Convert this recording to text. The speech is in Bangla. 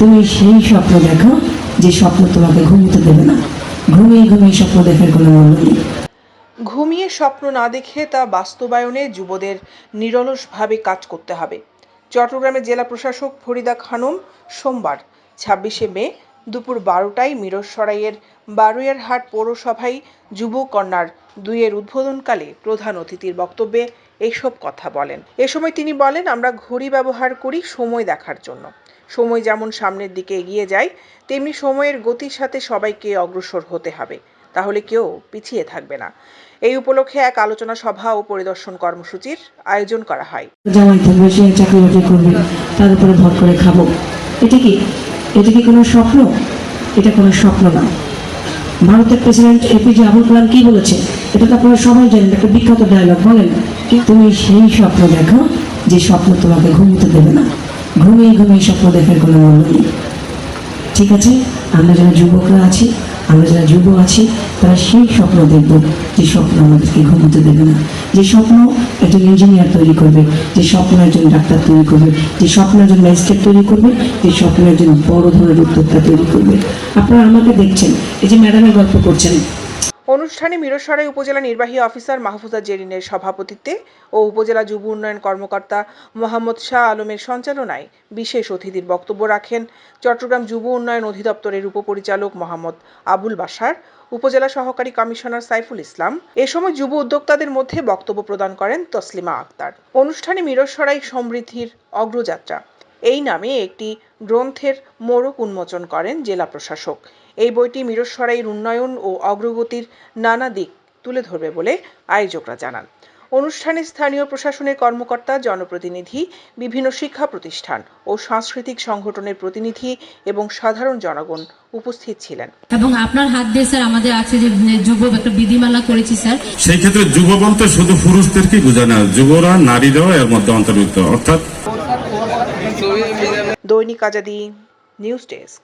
তুমি সেই স্বপ্ন দেখো যে স্বপ্ন তোমাকে ঘুমোতে দেবে না? ঘুমিয়ে ঘুমিয়ে স্বপ্ন দেখার কোনো মূল্য নেই। ঘুমিয়ে স্বপ্ন না দেখে তা বাস্তবায়নে যুবদের নিরলসভাবে কাজ করতে হবে। চট্টগ্রামের জেলা প্রশাসক ফরিদা খানম সোমবার, ছাব্বিশে মে, দুপুর বারোটায় মিরসরাইয়ের বারুইয়ারহাট পৌরসভায় যুব কন্যার দুইয়ের উদ্বোধনকালে প্রধান অতিথির বক্তব্যে এইসব কথা বলেন। এ সময় তিনি বলেন, আমরা ঘড়ি ব্যবহার করি সময় দেখার জন্য। সময় যেমন সামনের দিকে এগিয়ে যায়, তেমনি সময়ের গতির সাথে সবাইকে অগ্রসর হতে হবে। তাহলে কেউ পিছিয়ে থাকবে না। এই উপলক্ষে এক আলোচনা সভা ও পরিদর্শন কর্মসূচির আয়োজন করা হয়। জামাই থাকবে, সে চাকরি বাকরি করবে, তার উপরে ভর করে খাব। এটা কি? এটা কি কোনো স্বপ্ন? এটা কোনো স্বপ্ন না। ভারতের প্রেসিডেন্ট এপিজে আবুল কালাম কি বলেছে? এটা তো আপনারা সবাই জানেন, একটা বিখ্যাত ডায়লগ বলেন। তুমি সেই স্বপ্ন দেখো, যে স্বপ্ন তোমাকে ঘুমোতে দেবে না। ঘুমিয়ে ঘুমিয়ে স্বপ্ন দেখার কোনো মূল্য নেই। ঠিক আছে? আমরা যারা যুবকরা আছি, আমরা যারা যুব আছি, তারা সেই স্বপ্ন দেখব যে স্বপ্ন আমাদেরকে ঘুমোতে দেবে না। যে স্বপ্ন একজন ইঞ্জিনিয়ার তৈরি করবে, যে স্বপ্ন একজন ডাক্তার তৈরি করবে, যে স্বপ্ন একজন ম্যাজিস্ট্রেট তৈরি করবে, যে স্বপ্ন একজন বড় ধরনের উদ্যোক্তা তৈরি করবে। আপনারা আমাকে দেখছেন, এই যে ম্যাডামের গল্প করছেন অনুষ্ঠানে মিরসরাই উপজেলা নির্বাহী অফিসার মাহফুজা জেরিনের সভাপতিত্বে ও উপজেলা যুব উন্নয়ন কর্মকর্তা মোহাম্মদ শাহ আলমের সঞ্চালনায় বিশেষ অতিথির বক্তব্য রাখেন চট্টগ্রাম যুব উন্নয়ন অধিদপ্তরের উপপরিচালক মোহাম্মদ আবুল বাসার উপজেলা সহকারী কমিশনার সাইফুল ইসলাম। এ সময় যুব উদ্যোক্তাদের মধ্যে বক্তব্য প্রদান করেন তসলিমা আক্তার। অনুষ্ঠানে মিরসরাই সমৃদ্ধির অগ্রযাত্রা নামে একটি গ্রন্থের মোড়ক উন্মোচন করেন জেলা প্রশাসক। এই বইটি মিরসরাইয়ের উন্নয়ন ও অগ্রগতির নানা দিক তুলে ধরবে বলে আয়োজকরা জানান। অনুষ্ঠানে স্থানীয় প্রশাসনের কর্মকর্তা জনপ্রতিনিধি বিভিন্ন শিক্ষা প্রতিষ্ঠান ও সাংস্কৃতিক সংগঠনের প্রতিনিধি এবং সাধারণ জনগণ উপস্থিত ছিলেন। এবং আপনার হাত দিয়ে স্যার আমাদের আছে যে যুব একটা বিধিমালা করেছি স্যার। সেই ক্ষেত্রে যুব বলতে শুধু পুরুষদেরকে বোঝানো। যুবরা নারীরাও এর মধ্যে অন্তর্ভুক্ত। অর্থাৎ दैनिक आज़ादी न्यूज़ डेस्क।